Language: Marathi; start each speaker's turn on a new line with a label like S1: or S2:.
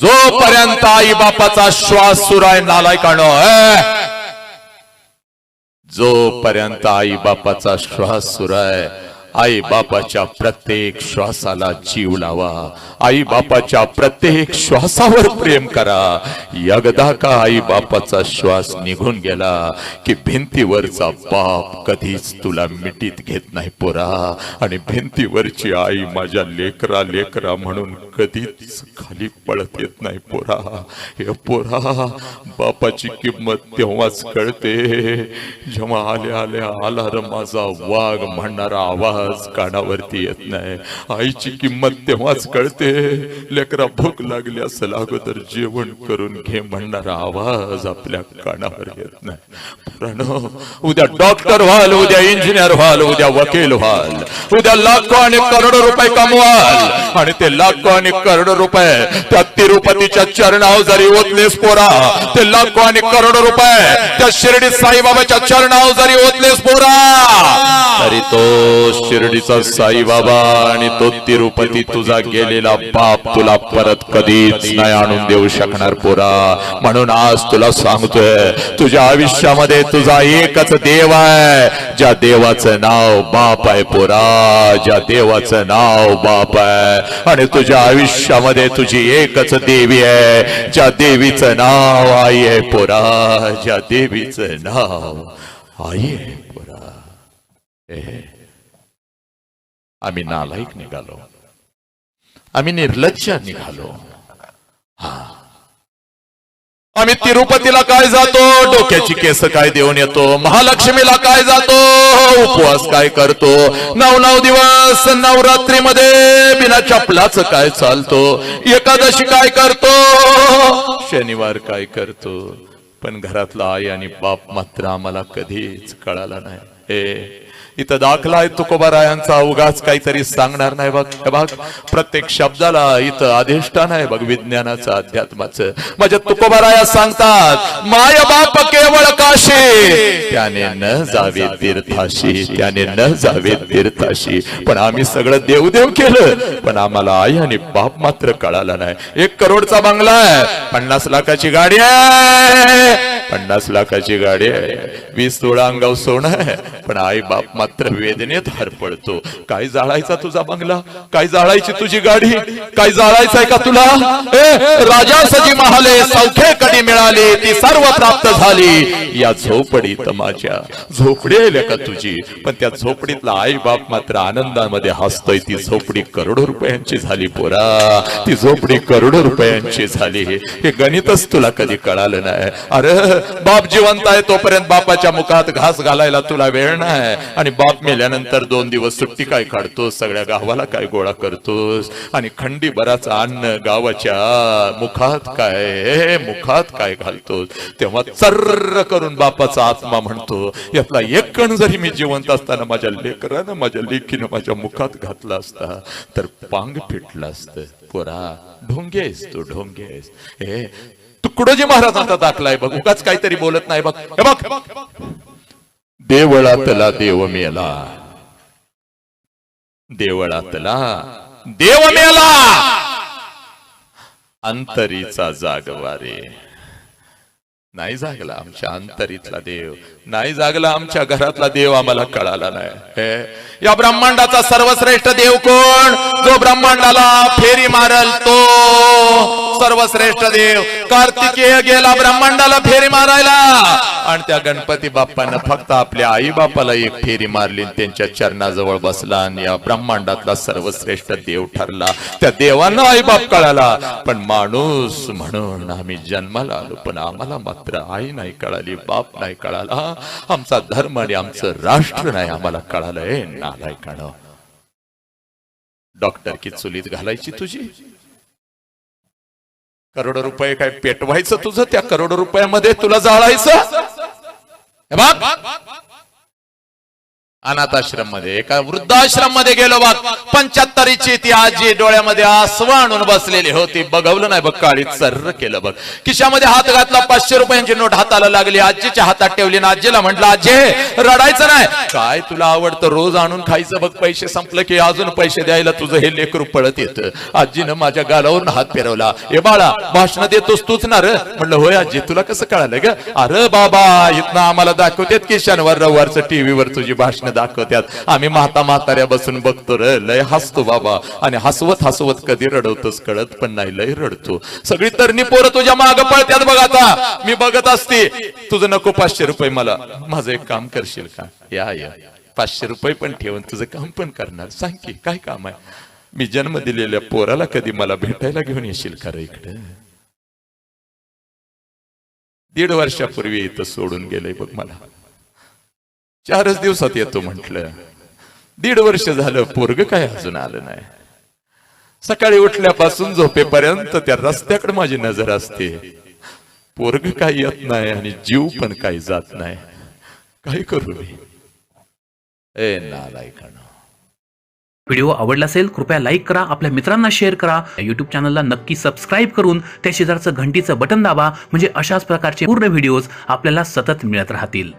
S1: जोपर्यंत आई बापाचा श्वास सुराय आहे नालायकानो जोपर्यंत आई बापाचा श्वास सुराय आई बापाच्या प्रत्येक श्वासाला जीव लावा. आई बापाच्या प्रत्येक श्वासावर प्रेम करा. एकदा का आई बापाचा श्वास निघून गेला की भिंतीवरचा बाप कधीच तुला मिटीत घेत नाही पोरा. आणि भिंतीवरची आई माझ्या लेकरा लेकरा म्हणून कधीच खाली पळत येत नाही पोरा. हे पोरा बापाची किंमत तेव्हाच कळते. जेव्हा आल्या आल्या आला र माझा वाघ म्हणणारा आवाज कानावरती येत नाही. आईची किंमत तेव्हाच कळते. लेकरा भूक लागली असेल अगोदर जेवण करून घे म्हणणारा आवाज आपल्या कानावर येत नाही. उद्या डॉक्टर व्हाल उद्या इंजिनियर व्हाल उद्या वकील व्हाल. उद्या लाखो आणि करोडो रुपये कमवाल. आणि ते लाखो आणि करोडो रुपये त्या तिरुपतीच्या चरणावर जरी ओतलेस पोरा ते लाखो आणि करोडो रुपये त्या शिर्डी साईबाबाच्या चरणावर जरी ओतलेस पोरा तरी तो शिर्डीचा साईबाबा आणि तो तिरुपती तुझा गेलेला बाप तुला परत कधीच नाही आणून देऊ शकणार पोरा. म्हणून आज तुला सांगतोय तुझ्या आयुष्यामध्ये तुझा एकच देव आहे ज्या देवाचं नाव बाप आहे पोरा ज्या देवाचं नाव बाप आहे. आणि तुझ्या आयुष्यामध्ये तुझी एकच देवी आहे ज्या देवीचं नाव आई आहे पोरा ज्या देवीचं नाव आई आहे पोरा. आम्ही नालायक निघालो. आम्ही निर्लज्ज निघालो. हा. आम्ही तिरुपतीला काय जातो? डोक्याची केस काय देऊन येतो? महालक्ष्मीला काय जातो? उपवास काय करतो? नऊ नऊ दिवस नवरात्रीमध्ये बिना चपलाच काय चालतो? एकादशी काय करतो? शनिवार काय करतो? पण घरातला आई आणि बाप मात्र आम्हाला कधीच कळाला नाही. हे इथं दाखला आहे तुकोबारायांचा उगाच काहीतरी सांगणार नाही बघ. हे बघ प्रत्येक शब्दाला इथं अधिष्ठान आहे बघ विज्ञानाचं अध्यात्माचं. म्हणजे माझ्या तुकोबाराया सांगतात माय बाप केवळ काशी त्याने न जावे तीर्थाशी त्याने न जावे तीर्थाशी. पण आम्ही सगळं देवदेव केलं पण आम्हाला आई आणि बाप मात्र कळाला नाही. एक करोडचा बंगला आहे पन्नास लाखाची गाडी आहे. पन्नास लाखाची गाडी आहे. वीस तोळा अंगाव सोनं आहे. पण आई बाप मात्र वेदनेत हरपडतो. काय जाळायचा तुझा बंगला? काय जाळायची तुझी गाडी? काय जाळायचंय का तुला? राजा सजी महाले सौखे कधी मिळाली ती सर्व प्राप्त झाली. या झोपडीत माझ्या झोपडी आहे का तुझी? पण त्या झोपडीतला आई बाप मात्र आनंदामध्ये हसतोय. ती झोपडी करोडो रुपयांची झाली पोरा. ती झोपडी करोडो रुपयांची झाली. हे गणितच तुला कधी कळालं नाही. अरे बाप जिवंत आहे तोपर्यंत बापाच्या मुखात घास घालायला तुला वेळ नाही. आणि बाप मेल्यानंतर दोन दिवस सुट्टी काय काढतोस? सगळ्या गावाला काय गोळा करतोस? आणि खंडी बराच अन्न गावाच्या मुखात काय? मुखात काय घालतोस? तेव्हा चर्र करून बापाचा आत्मा म्हणतो यातला एक कण जरी मी जिवंत असताना माझ्या लेकरानं माझ्या लेखीनं माझ्या मुखात घातला असता तर पांग फिटलं असतं. पोरा ढोंगेस तू ढोंगेस. हे तुकडोजी महाराजांचा दाखला आहे बघ उगाच काहीतरी बोलत नाही बघ. हे बघ. देवळातला देव मेला. देवळातला देव मेला. अंतरीचा जागवारे. नाही जागला आमच्या अंतरीतला देव. नाही जागला आमच्या घरातला देव आम्हाला कळाला नाही. हे, या ब्रह्मांडाचा सर्वश्रेष्ठ देव कोण? जो ब्रह्मांडाला फेरी मारल तो. सर्वश्रेष्ठ देव. कार्तिकेय गेला ब्रह्मांडाला फेरी मारायला. आणि त्या गणपती बाप्पानं फक्त आपल्या आई बापाला एक फेरी मारली त्यांच्या चरणाजवळ बसला आणि या ब्रह्मांडातला सर्वश्रेष्ठ देव ठरला. त्या देवांना आई बाप कळाला. पण माणूस म्हणून आम्ही जन्माला आलो पण आम्हाला मात्र आई नाही कळाली बाप नाही कळाला. आमचा धर्म आणि आमचं राष्ट्र नाही आम्हाला कळालंय नालायकानं. डॉक्टर की चुलीत घालायची तुझी? करोडो रुपये काय पेटवायचं तुझं? त्या करोडो रुपयामध्ये तुला जाळायचं? हे अनाथाश्रममध्ये एका वृद्धाश्रममध्ये गेलो बा पंच्याहत्तरीची ती आजी डोळ्यामध्ये आसव आणून बसलेली होती. बघवलं नाही बघ काळी सर्र केलं बघ. खिशामध्ये हात घातला पाचशे रुपयांची नोट हाताला लागली. आजीच्या हातात ठेवली ना आजीला म्हटलं आजी रडायचं नाही. काय तुला आवडतं रोज आणून खायचं बघ पैसे संपलं की अजून पैसे द्यायला तुझं हे लेकरू पळत येतं. आजीनं माझ्या गालावरून हात फिरवला. ए बाळा भाषण देतोस तूच ना र. म्हणलं होय आजी तुला कसं कळालं ग? अरे बाबा इथनं आम्हाला दाखवतेत की शनिवार रविवारचं टीव्हीवर तुझी भाषण दाखवत्यात आम्ही म्हाता म्हाताऱ्या बसून बघतो र लय हसतो बाबा. आणि हसवत हसवत कधी रडवतोस कळत पण नाही लय रडतो. सगळी तरणी पोरं तुझ्या माग पळत्यात बघ आता. मी बघत असते. तुझं नको पाचशे रुपये मला. माझं एक काम करशील का? या या. पाचशे रुपये पण ठेवून तुझं काम पण करणार. सांग की काय काम आहे? मी जन्म दिलेल्या पोराला कधी मला भेटायला घेऊन येशील का रे इकडे? दीड वर्षापूर्वी इथं सोडून गेलंय बघ मला. चारच दिवसात येतो म्हंटल. दीड वर्ष झालं पोरग काय अजून आलं नाही. सकाळी उठल्यापासून झोपेपर्यंत त्या रस्त्याकडे माझी नजर असते. पोरग काही येत नाही आणि जीव पण काही जात नाही. काय करू मी? ए नालायकानं.
S2: व्हिडिओ आवडला असेल कृपया लाईक करा आपल्या मित्रांना शेअर करा. युट्यूब चॅनलला नक्की सबस्क्राईब करून त्या शेजारचं घंटीचं बटन दाबा म्हणजे अशाच प्रकारचे पूर्ण व्हिडिओज आपल्याला सतत मिळत राहतील.